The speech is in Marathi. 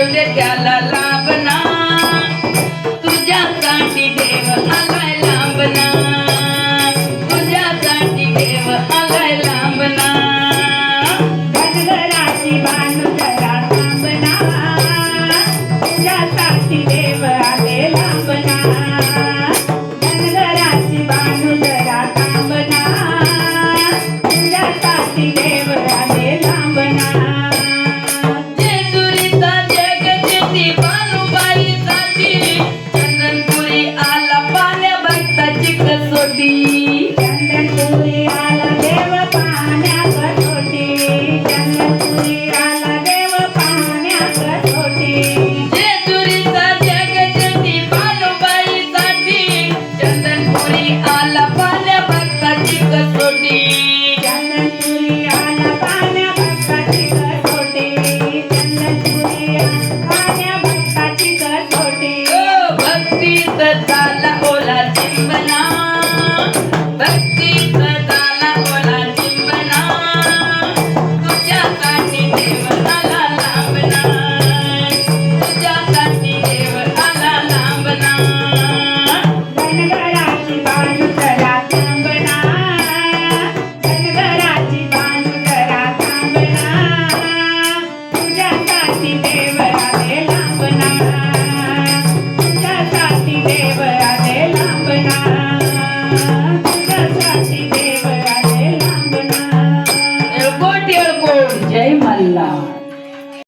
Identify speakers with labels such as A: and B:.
A: आयुर्वे त्याला लाभना तुझ्यासाठी देव आलाय लांबना. तुझ्यासाठी देव आलाय लांबना.
B: घराची बांधू जरा लांबना. तुझ्यासाठी
A: Thank you.